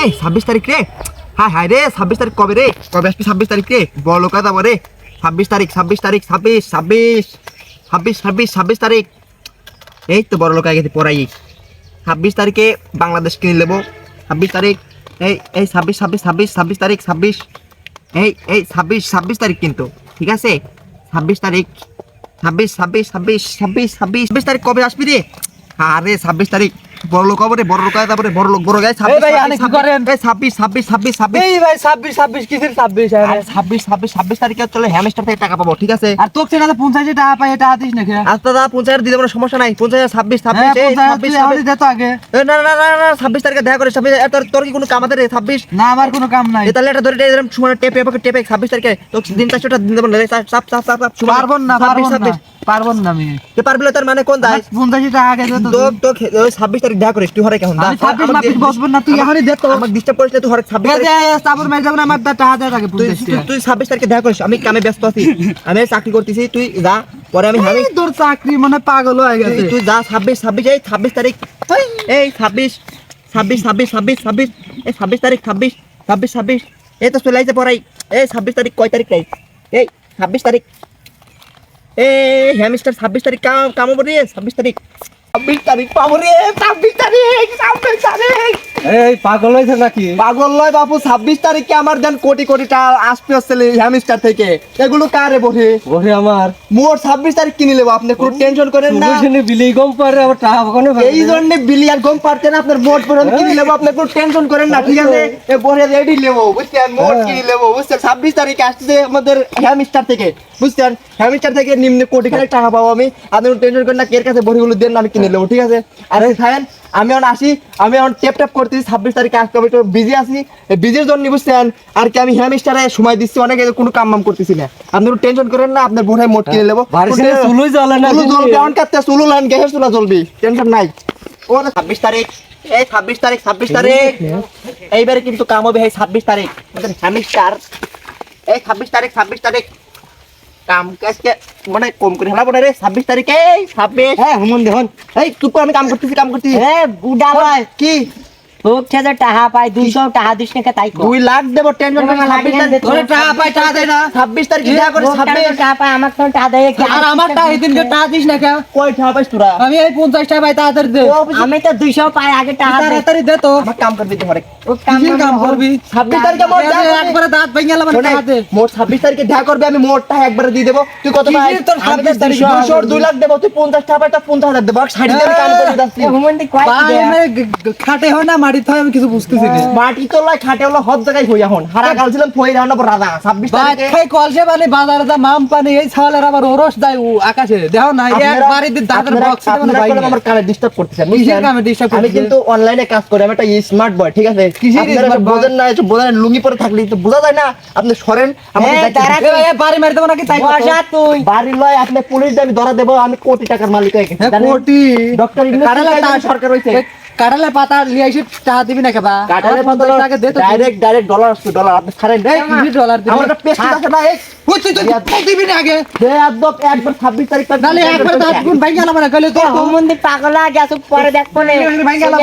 এই, ছাব্বিশ তারিখ? রে হ্যাঁ হ্যাঁ রে, ছাব্বিশ তারিখ কবে রে? কবে আসবি ছাব্বিশ তারিখ? রে বড় লোক যাব রে। ছাব্বিশ তারিখ ছাব্বিশ তারিখ, ছাব্বিশ ছাব্বিশ ছাব্বিশ ছাব্বিশ ছাব্বিশ তারিখ। এই তো বড় লোক আগে পড়াই। ছাব্বিশ তারিখে বাংলাদেশ কিনে নেব। ছাব্বিশ তারিখ, এই এই ছাব্বিশ ছাব্বিশ ছাব্বিশ ছাব্বিশ তারিখ, ছাব্বিশ। এই এই ছাব্বিশ ছাব্বিশ তারিখ কিন্তু, ঠিক আছে? ছাব্বিশ তারিখ, ছাব্বিশ ছাব্বিশ ছাব্বিশ ছাব্বিশ ছাব্বিশ। ছাব্বিশ তারিখ কবে আসবি রে? আরে ছাব্বিশ তারিখ। বড় লোক হবে রে বড় লোক তারপরে বড় লোক বড় গায়ে ছাব্বিশ ভাই, আপনি কি করেন? এই ছাব্বিশ ছাব্বিশ ছাব্বিশ ছাব্বিশ। এই ভাই ছাব্বিশ ছাব্বিশ কিসের ছাব্বিশ আরে? ছাব্বিশ ছাব্বিশ ছাব্বিশ তারিখে চলে হ্যামস্টার থেকে টাকা পাবো ঠিক আছে? আর তোকে সেটা পঞ্চাশে টাকা পাই এটা হাতিস নাকি? আজ দাদা পঞ্চাশ কোনো সমস্যা নাই পঞ্চাশ ছাব্বিশ ছাব্বিশ হ্যাঁ আগে। না না না না ছাব্বিশ তারিখে দেখা করে ছাব্বিশ তোর তোর কি কোনো কাম আছে ছাব্বিশ? না আমার কোনো কাম নাই। তাহলে এটা ধরে এরকম সময় টেপে টেপে ছাব্বিশ তারিখে। তো দিন চারশোটা দিন দেবো চাপ চাপ চাপ চাপ চাপ পারব না পারব না পারব না আমি। পারবি তার মানে কোন দায়? পঞ্চাশে টাকা আগে তো তো ছাব্বিশ তারিখ দেখা করিস তুই হরে কেমন? আমি ছাব্বিশ মাব্বিশ বসবো না তুই এখনই দে তো। আমাকে ডিস্টার্ব করিস না তুই হরে ছাব্বিশ তারপর মেয়ে যাব না আমার টাকা দেয় তুই তুই- তুই ছাব্বিশ তারিখে দেখা করিস আমি কামে ব্যস্ত আছি আমি চাকরি করতেছি তুই যা পরে আমি তোর চাকরি মানে পাগল হয়ে গেছে। তুই- তুই যা ছাব্বিশ ছাব্বিশ এই ছাব্বিশ তারিখ এই। ছাব্বিশ ছাব্বিশ ছাব্বিশ ছাব্বিশ ছাব্বিশ এই ছাব্বিশ তারিখ ছাব্বিশ ছাব্বিশ ছাব্বিশ এই তো চলে আইছে পড়াই এই ছাব্বিশ তারিখ কয় তারিখ নাই এই ছাব্বিশ তারিখ। এই হ্যামিস্টার ছাব্বিশ তারিখ কাম কামাবো রে ছাব্বিশ তারিখ। ছাব্বিশ তারিখ পাবো রে ছাব্বিশ তারিখ ছাব্বিশ তারিখ এই পাগল হয়েছে নাকি? পাগল নয় বাপু ছাব্বিশ তারিখে আমার দেন কোটি কোটি টাকা আসবে হচ্ছে হ্যামিস্টার থেকে। এগুলো কারে বসে ওরে আমার। মোট ছাব্বিশ তারিখ কিনে নেব আপনি কোনো টেনশন করেন না। বিলি কম পারে আবার টাকা কোনো এই জন্য বিলিয়ার গম পারতেন আপনার মোট পর্যন্ত কিনে নেব আপনার কোনো টেনশন করেন না ঠিক আছে? এ বড়ে রেডি নেব বুঝছেন? মোট হ্যাঁ। কিনে নেব বুঝছেন? ছাব্বিশ তারিখে আসছে আমাদের হ্যামিস্টার থেকে বুঝছেন? হ্যামিস্টার থেকে নিম্নে কোটি টাকা পাবো আমি। আপনি টেনশন করেন না কে কাছে বড়িগুলো দেন আমি কিনে নেব ঠিক আছে? আর খায়েন আমি এখন আসি আমি এখন টেপ টেপ করতেছি ছাব্বিশ তারিখে আসতে হবে একটু বিজি আছি। বিজির জন্য বুঝছেন আর কি আমি হ্যামিস্টারে সময় দিচ্ছি অনেক কোনো কাম মাম করতেছি না। আপনি টেনশন করেন না আপনার বোধহয় মোট কিনে নেব বাড়ির জ্বলে না চুলো দিল্লি। জ্বলবে এখন কাটতে চুলো লাইন গ্যাসের চুলা জ্বলবি টেনশন নাই। ও ছাব্বিশ তারিখ এই ছাব্বিশ তারিখ ছাব্বিশ তারিখ। এইবারে কিন্তু কাম হবে এই ছাব্বিশ তারিখ। হ্যামিস্টার এই ছাব্বিশ তারিখ ছাব্বিশ তারিখ। কাম কাজকে মানে কম করে হেলা রে ছাব্বিশ তারিখে ছাব্বিশ। হ্যাঁ হুমন এই আমি কাম করতেছি কাম করতেছি। এ বুডা ভাই। কি? তোর ছেলে টাকা পাই দুইশো টাকা দিস না তাই দুই লাখ দেবো টেনশন ছাব্বিশ তারিখ টাকা পাই টাকা দেয় না। ছাব্বিশ তারিখে দেখা করে ছাব্বিশ। তো টাকা পাই আমার টাকা দেয় আর আমার টাকা এদিনকে টাকা দিস না কেন কয় টাকা পাইস তোরা? আমি এই পঞ্চাশ টাকা পাই তাড়াতাড়ি দে। আমি তো দুইশো পাই আগে টাকা তাড়াতাড়ি দে তো। আমার কাম করবি তো হরে ও কাম কিসের কাম করবি? ছাব্বিশ তারিখে মোট দেখা করবি। একবারে দাঁত ভেঙে গেল শোনে, টাকা দে মোট ছাব্বিশ তারিখে দেখা করবে আমি মোটটা একবারে দিয়ে দেবো। তুই কত পাই? কিসের তোর 26 তারিখ? দুশো দুই লাখ দেবো তুই পঞ্চাশ টাকা পাই তা পঞ্চাশ হাজার দেবো। আর ষাট হাজার কাম করে যাচ্ছি। এ হুমন্দি কয় কি ভাই, দেয়? আমি গ- গ- খাটে হয় না মাটিতে হয় আমি কিছু বুঝতেছি মাটি তোলায় খাটে হলো হদ জায়গায় হই এখন হারা গাল ফই রান্না পর রাজা। ছাব্বিশ ভাই তারিখে খাই কলসে পানি বাজারে যা মাম পানি এই ছাওয়ালের আবার ওরস দেয় আকাশে। দেখো না দাদার বক্স আমার কানে ডিস্টার্ব disturb আমি কিন্তু অনলাইনে কাজ করি আমি একটা স্মার্ট বয় ঠিক আছে? বোঝেন না একটু বোঝেন লুঙ্গি পরে থাকলে তো বোঝা যায় না। আপনি সরেন আমাকে এ, দেখেন। দাঁড়া। এ ভাই, এ বাড়ি মারি দেবো নাকি? তাই তুই। বাড়ির লয় আপনি পুলিশ আমি ধরা দেবো আমি কোটি টাকার মালিক হয়ে হ্যাঁ, জানেন? কোটি। ডক্টর ইউনূস কাটালে থেকে টা- সরকার হইছে। এ, পাতা লিয়ে এসে টাকা দিবি না কেবা কাটারে পঞ্চাশ টাকা দে তো ডাইরেক্ট ডাইরেক্ট ডলার আসছে ডলার আপনি ছাড়েন এই কিসের ডলার দিবি। আমার পেস্ট আছে না এই ওই তুই তুই তুই দিবি না আগে। দে একদম একবার 26 তারিখ তাক একবার দাঁত গুণ ভাই গেল মানে গেলে তো হুমন্দি পাগলা গেছে পরে না। গেলাম।